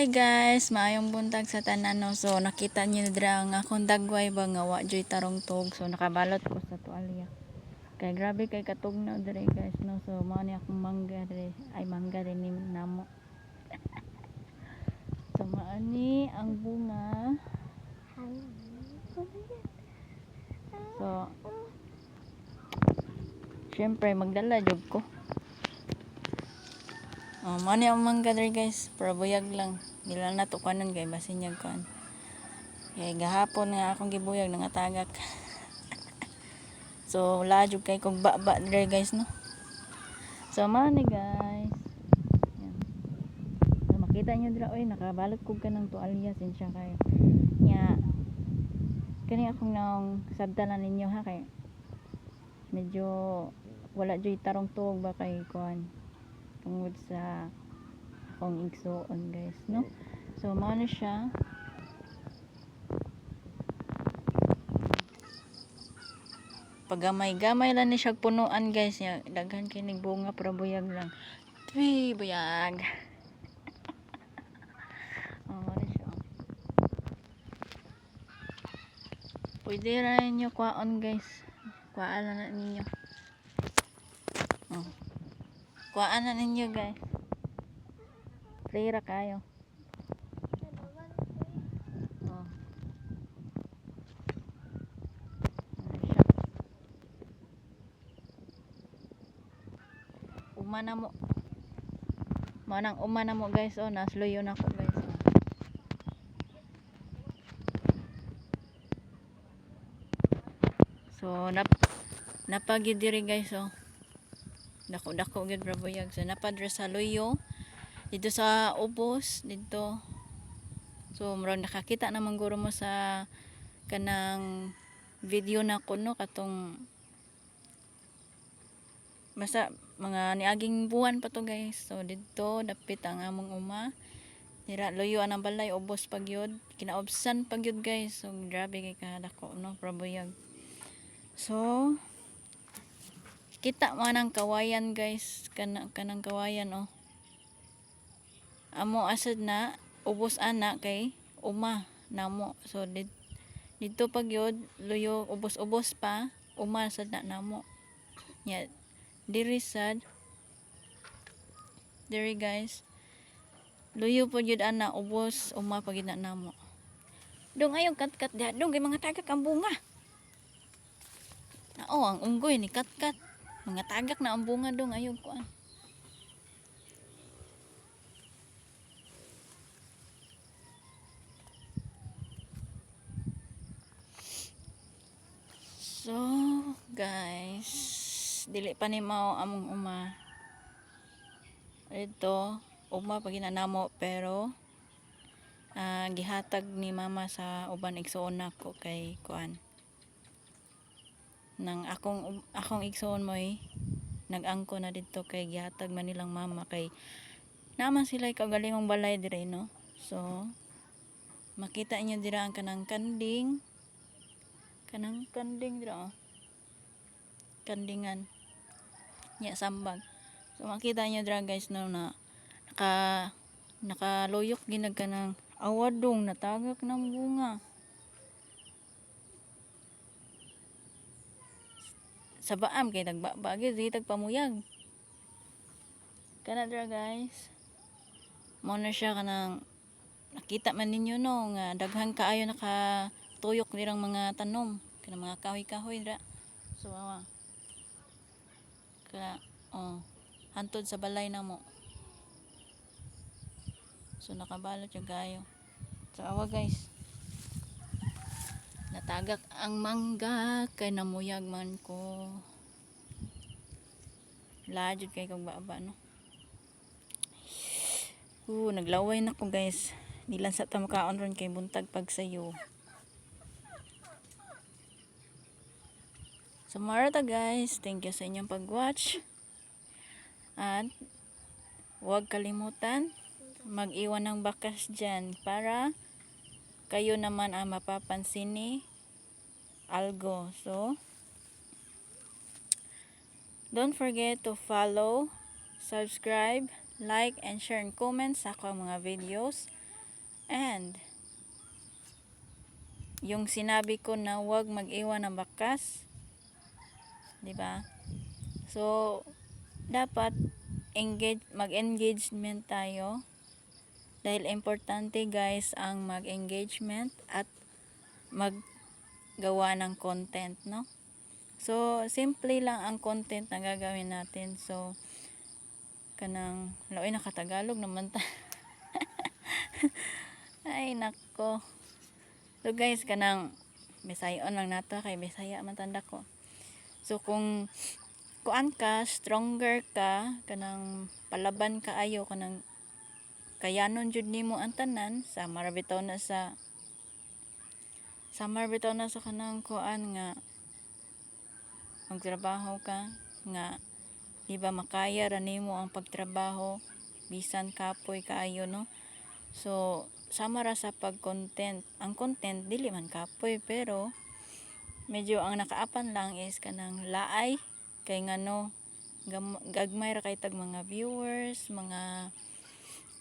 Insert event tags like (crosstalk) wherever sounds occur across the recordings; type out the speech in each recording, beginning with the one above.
Hi guys, maayong buntag sa tanan no. So nakita niyo dira nga akong dagway ba nga wa joy tarong tog. So nakabalot ko sa tuwalya. Kay grabe kay katugnaw dire guys no. So mao ni akong mangga dire. Ay mangga rin ni namo. (laughs) so maani ang bunga. So Siyempre magdala jud ko. Oh, mao ni ang mangga dire guys, para buyag lang. Dila na to kanon kay basin niya kan. Kay gahapon nga akong gibuyag nangatagak. (laughs) so wala jud kay kog baba dire guys no. So mao ni guys. Yan. Makita niyo dira oy nakabalot kog kanang tuwalya sinsya kay. Nya kani akong nang sabtalan ninyo ha kay medyo wala joy tarong tuog ba kay kuan tungod sa akong igsuon guys no? So mao siya. Pagamay-gamay lang ni siya punuan guys ya daghan kay ning bunga pero buyag lang. Twi, buyag. (laughs) Oh, siya pwede rin nyo kwaon guys. Kuhaan na ninyo. Oh. kuhaan na ninyo guys Play ra kayo. Oh. Ano siya? Uma na mo. Manang uma na mo guys. Oh, nasluyo na ako guys. So, nap napagid diri guys oh. Dako dako gid bra buyag. So napadre sa luyo dito sa ubos dito. So murag nakakita naman guro mo sa kanang video na kuno katong basta mga niaging buwan pa to guys. So dito dapit ang among uma. Nira loyo anang balay ubos pagyod kinaobsan pagyod guys. So grabe kay kadako no? Probuyag so kita man ang kawayan guys. Kanang kanang kawayan oh amo asad na ubos ana kay uma namo. So dit, dito pag yod luyo ubos-ubos pa uma sad na namo. Nya diri sad. Diri guys. Luyo po yun ana ubos uma pag na namo. Dong ayong kat-kat diha. Dong kay mga tagak ang bunga. Oo, ang unggoy ni kat-kat. Mga tagak na ang bunga dong ayong kuan So, guys, dili pa ni mao among uma. Ito, uma pag ginanamo pero ah, gihatag ni mama sa uban igsoon nako kay kuan. Nang akong akong igsoon mo nag-angko na dito kay gihatag man nilang mama kay naman sila kagalingong balay dire no. So, makita inyo dira ang kanang kanding kanang kanding dira oh. kandingan nya sambag. So makita niyo dira guys no na naka nakaluyok ginag kanang awadong natagak ng bunga. Sa baam kay nagbabagi di tagpamuyag. Kana dira guys mo na siya kanang nakita man ninyo no nga daghan kaayo naka tuyok nirang mga tanom kana mga kahoy-kahoy dira so awa kaya oh hantod sa balay na mo. So nakabalot yung kayo. So awa guys. Natagak ang mangga kay namuyag man ko. Lajud kay kong baba no? Uh, naglaway na ko guys. Nilan sa tamakaon ron kay buntag pag So, marata guys. Thank you sa inyong pag-watch. At, huwag kalimutan, mag-iwan ng bakas dyan para kayo naman ang mapapansin ni Algo. So, don't forget to follow, subscribe, like, and share and comment sa akong mga videos. And yung sinabi ko na huwag mag-iwan ng bakas, 'di ba? So dapat engage mag-engagement tayo dahil importante guys ang mag-engagement at maggawa ng content, no? So, simple lang ang content na gagawin natin. So, kanang, laoy nakatagalog naman ta. (laughs) Ay, nako. So, guys, kanang, Bisayon lang nato kay Bisaya man tanda ko. So, kung kuan ka, stronger ka, kanang palaban ka ayo kanang kayanon jud nimo ang tanan, sama ra bitaw na sa ra bitaw na sa kanang kuan nga magtrabaho ka nga di ba makaya ra nimo ang pagtrabaho bisan kapoy kaayo no? So sama ra sa pag-content. Ang content dili man kapoy pero medyo ang nakaapan lang is kanang laay kay ngano gagmay ra kay tag mga viewers mga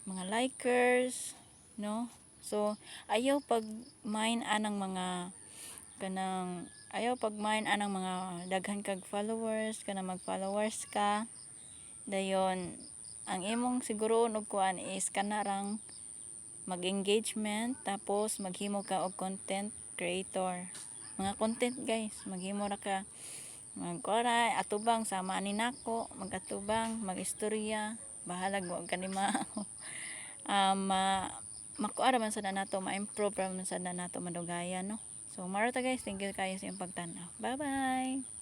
mga likers no? So ayaw pag mine anang mga kanang ayaw pag mine anang mga daghan kag followers kanang mag followers ka. Dayon ang imong siguroon og kuan is kanarang mag-engagement tapos maghimo ka og content creator mga content guys. Maghimo ra ka. Magkora atubang sama ni nako. Magatubang magistorya. Bahalag wag kanima um, (laughs) ma. Makuara man sada nato ma-improve man sada nato madugayan no? So marota guys. Thank you kayo sa pagtanaw. Bye bye